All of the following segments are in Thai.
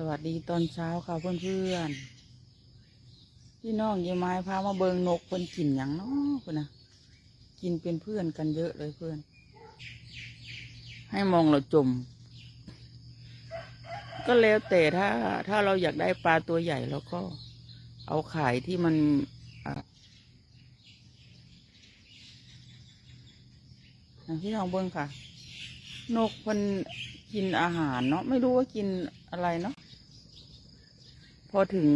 สวัสดีตอนเช้าค่ะเพื่อนเพื่อนๆพี่น้องยายไม้พามาเบิงนกเพิ่นกินอย่างนาะเพิ่นนะกินเป็นเพื่อนกันเยอะเลยเพื่อน ให้มองเราจม ก็แล้วแต่ถ้า ถ้าเราอยากได้ปลาตัวใหญ่เราก็เอาขายที่มันพี่น้องเบิ้งค่ะ นกมันกินอาหารเนาะไม่รู้ว่ากินอะไรเนาะ พอถึง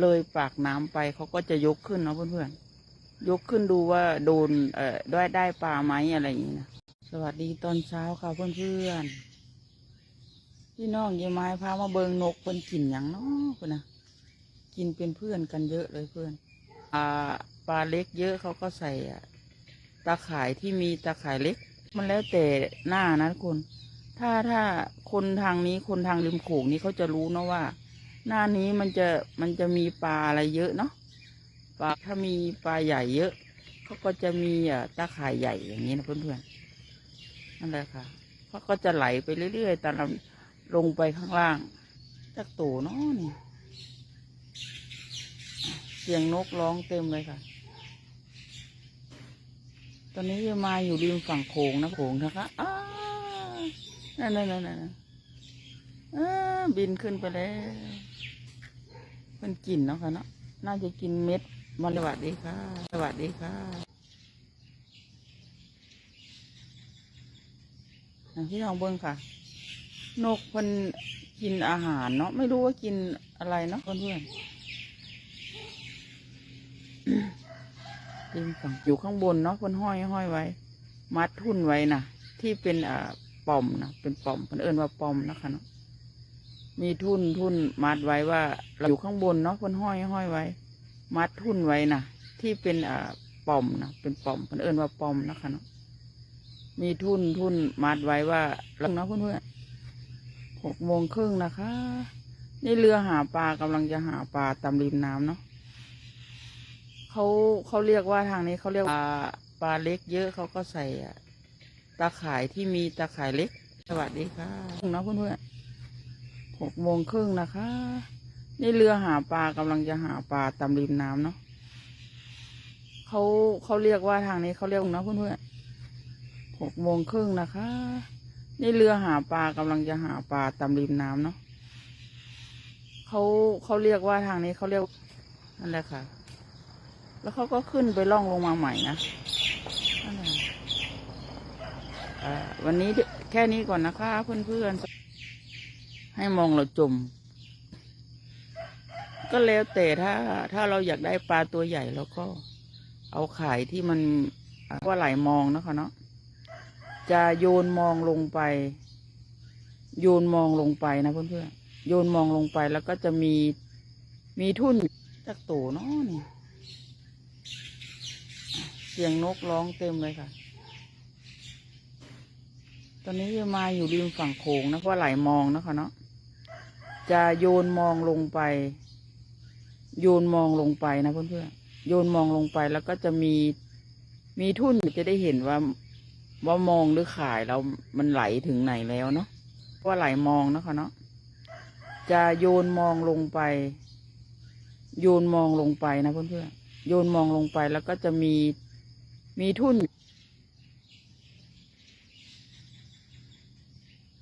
เลยปากน้ำไปเขาก็จะยกขึ้นเนาะเพื่อนๆ ยกขึ้นดูว่าโดนเอ่อได้ได้ปลาไหมอะไรอย่างนี้นะสวัสดีตอนเช้าค่ะเพื่อนๆพี่น้องยายไม้พามาเบิงนกเพิ่นกินอย่างนาะเพื่อนนะกินเป็นเพื่อนกันเยอะเลยเพื่อนปลาปลาเล็กเยอะเขาก็ใส่ตาข่ายที่มีตาข่ายเล็ก มันแล้วแต่หน้านะทุกคน ถ้าถ้าคนทางนี้คนทางริมโขงนี้เขาจะรู้เนาะว่า หน้านี้มันจะมันจะมีปลาอะไรเยอะเนาะปลาถ้ามีปลาใหญ่เยอะเขาก็จะมีอะตาข่ายใหญ่อย่างนี้นะเพื่อนๆนั่นแหละค่ะเขาก็จะไหลไปเรื่อยๆตามลำลงไปข้างล่างจักโตเนาะนี่เสียงนกร้องเต็มเลยค่ะ ตอนนี้จะมาอยู่ริมฝั่งโขงนะโขงนะคะอ้านั่นนั่นนั่นนั่นอ้าบินขึ้นไปแล้ว มันกินเนาะค่ะเนาะน่าจะกินเม็ดมันสวัสดีค่ะ สวัสดีค่ะอย่ทองเบิ้งค่ะ นกมันกินอาหารเนาะไม่รู้ว่ากินอะไรเนาะเพื่อนๆริมฝั่งอยู่ข้างบนเนาะเพิ่นห้อยห้อยไว้ มัดทุ่นไว้นะที่เป็นอ่าปอมนะเป็นปอมเพิ่นเอิ้นว่าปอมนะคะเนาะ มีทุ่นทุ่นมัดไว้ว่าเราอยู่ข้างบนเนาะเพิ่นห้อยห้อยไว้ มัดทุ่นไว้นะที่เป็นอ่าป่อมนะเป็นป่อมเพิ่นเอิ้นว่าป่อมนะคะเนาะมีทุ่นทุ่นมัดไว้ว่าเราเนาะเพื่อนหกโมงครึ่งนะคะ นี่เรือหาปลากำลังจะหาปลาตามริมน้ำเนาะเขาเขาเรียกว่าทางนี้เขาเรียกปลาปลาเล็กเยอะเขาก็ใส่อะตาข่ายที่มีตาข่ายเล็ก สวัสดีค่ะนะเพื่อน หกโมงครึ่งนะคะ นี่เรือหาปลากำลังจะหาปลาตามริมน้ำเนาะเขาเขาเรียกว่าทางนี้เขาเรียกนะเพื่อนๆหกโมงครึ่งนะคะ นี่เรือหาปลากำลังจะหาปลาตามริมน้ำเนาะเขาเขาเรียกว่าทางนี้เขาเรียกนั่นแหละค่ะ แล้วเขาก็ขึ้นไปล่องลงมาใหม่นะวันนี้แค่นี้ก่อนนะคะเพื่อนๆ ให้มองเราจม ก็แล้วแต่ถ้า ถ้าเราอยากได้ปลาตัวใหญ่เราก็ เอาขายที่มันว่าไหลมองนะคะเนาะจะโยนมองลงไป โยนมองลงไปนะเพื่อนๆโยนมองลงไปแล้วก็จะมีมีทุ่นจักโตเนาะนี่เสียงนกร้องเต็มเลยค่ะ ตอนนี้จะมาอยู่ริมฝั่งโขงนะเพราะไหลมองนะคะเนาะ จะโยนมองลงไป โยนมองลงไปนะเพื่อนๆโยนมองลงไปแล้วก็จะมีมีทุ่นจะได้เห็นว่าว่ามองหรือขายเรามันไหลถึงไหนแล้วเนาะเพราะว่าไหลมองนะคะเนาะจะโยนมองลงไป โยนมองลงไปนะเพื่อนๆโยนมองลงไปแล้วก็จะมีมีทุ่น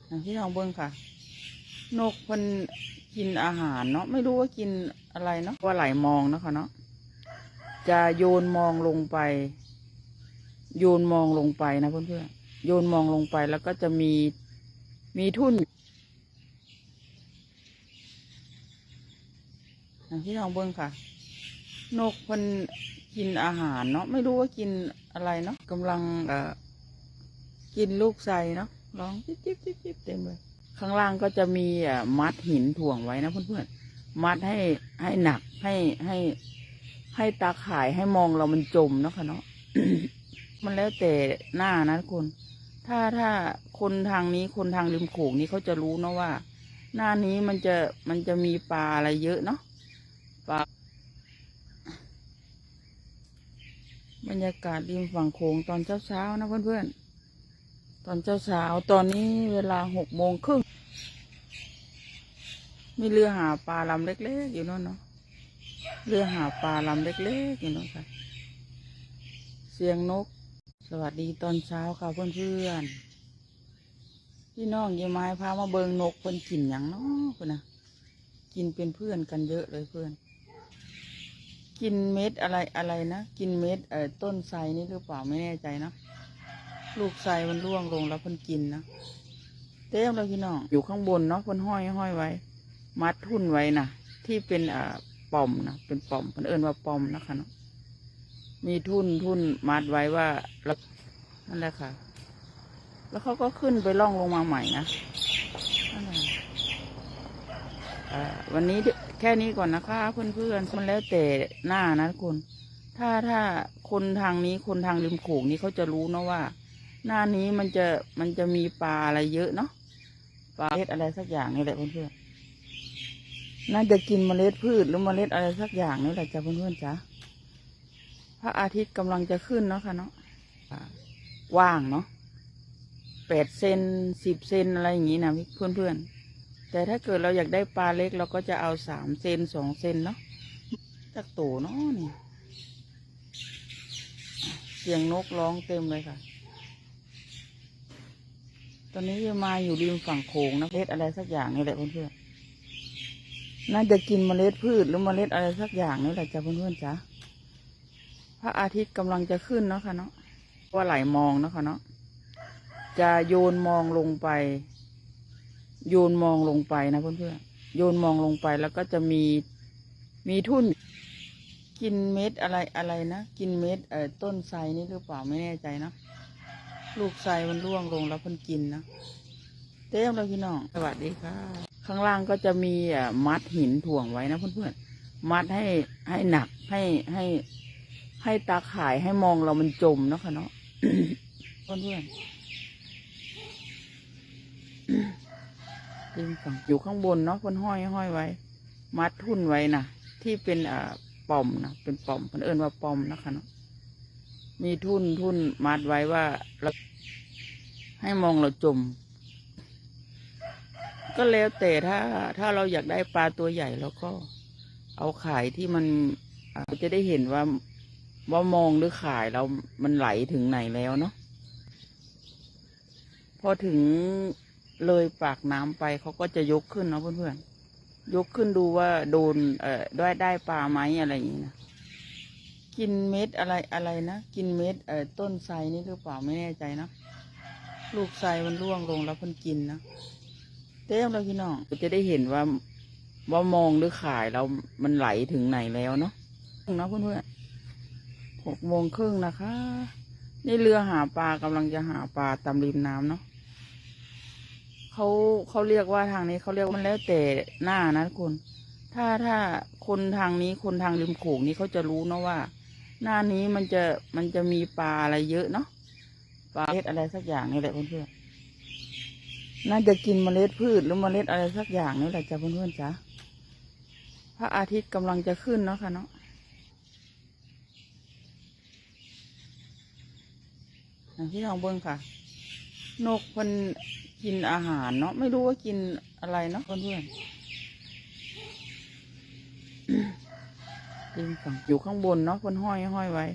อย่างที่ลองเบิ้งค่ะ นกมันกินอาหารเนาะไม่รู้ว่ากินอะไรเนาะว่าไหลมองเนาะค่ะเนาะจะโยนมองลงไป โยนมองลงไปนะเพื่อนๆโยนมองลงไปแล้วก็จะมีมีทุ่นอย่ที่ลองเบิ้งค่ะ นกมันกินอาหารเนาะไม่รู้ว่ากินอะไรเนาะกำลังกินลูกไทรเนาะร้องจิ๊บจิ๊บจิ๊บจิ๊บเต็มเลย ข้างล่างก็จะมีมัดหินถ่วงไว้นะเพื่อนๆ มัดให้ให้หนักให้ให้ให้ตาข่ายให้มองเรามันจมเนาะค่ะเนาะ มันแล้วแต่หน้านะคน ถ้าถ้าคนทางนี้คนทางริมโขงนี้เขาจะรู้เนาะว่า หน้านี้มันจะมันจะมีปลาอะไรเยอะเนาะปลาบรรยากาศริมฝั่งโขงตอนเช้าๆนะเพื่อนๆตอนเช้าๆตอนนี้เวลาหกโมงครึ่ง มีเรือหาปลาลำเล็กๆอยู่นั่นเนาะเรือหาปลาลำเล็กๆอยู่นั่นค่ะ เสียงนก สวัสดีตอนเช้าค่ะเพื่อนๆพี่น้องยายไม้พามาเบิงนกเพิ่นกินอย่างเนาะเพิ่นนะกินเป็นเพื่อนกันเยอะเลยเพื่อน กินเม็ดอะไรอะไรนะกินเม็ดเอ่อต้นไทรนี่หรือเปล่าไม่แน่ใจนะลูกไทรมันร่วงลงแล้วเพิ่นกินนะเต็มเลยพี่น้องอยู่ข้างบนเนาะเพิ่นห้อยห้อยไว้ มัดทุ่นไว้นะที่เป็นอ่าป่อมนะเป็นป่อมเพิ่นเอิ้นว่าป่อมนะคะเนาะมีทุ่นทุ่นมัดไว้ว่าแล้วนั่นแหละค่ะ แล้วเขาก็ขึ้นไปล่องลงมาใหม่นะวันนี้แค่นี้ก่อนนะคะ เพื่อนๆมันแล้วแต่หน้านะคุณ ถ้าถ้าคนทางนี้คนทางริมโขงนี้เขาจะรู้นะว่า หน้านี้มันจะมันจะมีปลาอะไรเยอะเนาะปลาเม็ดอะไรสักอย่างนี่แหละเพื่อนๆ น่าจะกินเมล็ดพืชหรือเมล็ดอะไรสักอย่างนี่แหละจ้ะเพื่อนๆจ้ะพระอาทิตย์กำลังจะขึ้นเนาะค่ะเนาะอ่ากว้างเนาะแปดเซนสิบเซนอะไรอย่างนี้นะเพื่อนๆ แต่ถ้าเกิดเราอยากได้ปลาเล็กเราก็จะเอาสามเซนสองเซนเนาะจักโตเนาะนี่เสียงนกร้องเต็มเลยค่ะ ตอนนี้มาอยู่ริมฝั่งโขงนะเมล็ดอะไรสักอย่างนี่แหละเพื่อนๆ น่าจะกินเมล็ดพืชหรือเมล็ดอะไรสักอย่างนี่แหละจ้ะเพื่อนๆจ้ะพระอาทิตย์กำลังจะขึ้นเนาะค่ะเนาะว่าไหลมองเนาะค่ะเนาะจะโยนมองลงไป โยนมองลงไปนะเพื่อนๆโยนมองลงไปแล้วก็จะมีมีทุ่น กินเม็ดอะไรอะไรนะกินเม็ดเอ่อต้นไทรนี่หรือเปล่าไม่แน่ใจเนาะลูกไทรมันร่วงลงแล้วเพิ่นกินนะเต็มเลยพี่น้องสวัสดีค่ะ ข้างล่างก็จะมีมัดหินถ่วงไว้นะเพื่อนๆ มัดให้ให้หนักให้ให้ให้ตาข่ายให้มองเรามันจมนะคะเนาะเพื่อนๆริมฝั่งอยู่ข้างบนเนาะเพิ่นห้อยห้อยไว้ มัดทุ่นไว้นะที่เป็นอ่าป่อมนะเป็นป่อมเพิ่นเอิ้นว่าป่อมนะคะเนาะมีทุ่นทุ่นมัดไว้ว่าให้มองเราจม ก็แล้วแต่ถ้าถ้าเราอยากได้ปลาตัวใหญ่เราก็เอาขายที่มันจะได้เห็นว่าว่ามองหรือขายเรามันไหลถึงไหนแล้วเนาะพอถึงเลยปากน้ำไปเขาก็จะยกขึ้นเนาะเพื่อนๆยกขึ้นดูว่าโดนเอ่อได้ได้ปลาไหมอะไรอย่างนี้นะกินเม็ดอะไรอะไรนะกินเม็ดเอ่อต้นไทรนี่หรือเปล่าไม่แน่ใจนะลูกไทรมันร่วงลงแล้วเพิ่นกินนะ เต็มเลยพี่น้องจะได้เห็นว่าว่ามองหรือขายเรามันไหลถึงไหนแล้วเนาะเนาะเพื่อนๆหกโมงครึ่งนะคะ นี่เรือหาปลากำลังจะหาปลาตามริมน้ำเนาะเขาเขาเรียกว่าทางนี้เขาเรียกว่ามันแล้วแต่หน้านะคุณถ้าถ้าคนทางนี้คนทางริมโขงนี้เขาจะรู้นะว่า หน้านี้มันจะมันจะมีปลาอะไรเยอะเนาะปลาเม็ดอะไรสักอย่างนี่แหละเพื่อนๆ น่าจะกินเมล็ดพืชหรือเมล็ดอะไรสักอย่างนี่แหละจ้ะเพื่อนๆจ้ะพระอาทิตย์กำลังจะขึ้นเนาะค่ะเนาะอย่ที่น้องเบิ้งค่ะ นกมันกินอาหารเนาะไม่รู้ว่ากินอะไรเนาะเพื่อนๆริมฝั่งอยู่ข้างบนเนาะเพิ่นห้อยห้อยไว้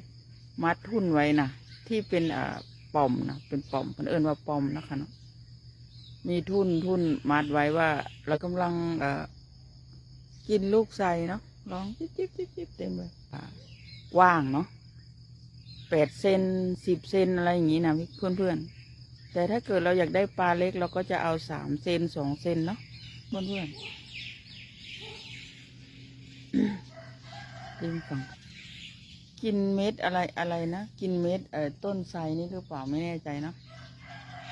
มัดทุ่นไว้นะที่เป็นอ่าป่อมนะเป็นป่อมเพิ่นเอิ้นว่าป่อมนะคะเนาะ มีทุ่นทุ่นมัดไว้ว่า เรากำลังเอ่อกินลูกไทรเนาะร้องจิ๊บจิ๊บจิ๊บจิ๊บเต็มเลยอ่ากว้างเนาะแปดเซนสิบเซนอะไรอย่างนี้นะเพื่อนเพื่อนๆแต่ถ้าเกิดเราอยากได้ปลาเล็กเราก็จะเอาสามเซนสองเซนเนาะเพื่อนเพื่อนๆริมฝั่งกินเม็ดอะไรอะไรนะ กินเม็ดเอ่อต้นไทรนี่หรือเปล่าไม่แน่ใจเนาะ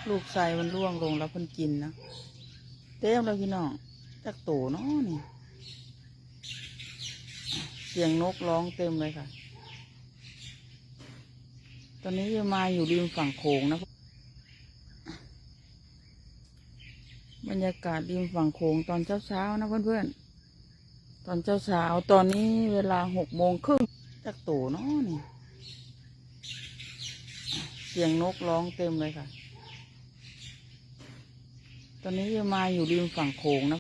ลูกไทรมันร่วงลงแล้วเพิ่นกินนะเต็มเลยพี่น้องจักโตเนาะนี่ เสียงนกร้องเต็มเลยค่ะ ตอนนี้ยมาอยู่ริมฝั่งโขงนะ บรรยากาศริมฝั่งโขงตอนเช้าๆนะเพื่อนๆ ตอนเช้าๆ ตอนนี้เวลาหกโมงครึ่งจักโตเนาะนี่ เสียงนกร้องเต็มเลยค่ะ ตอนนี้ยายมาอยู่ริมฝั่งโขงนะ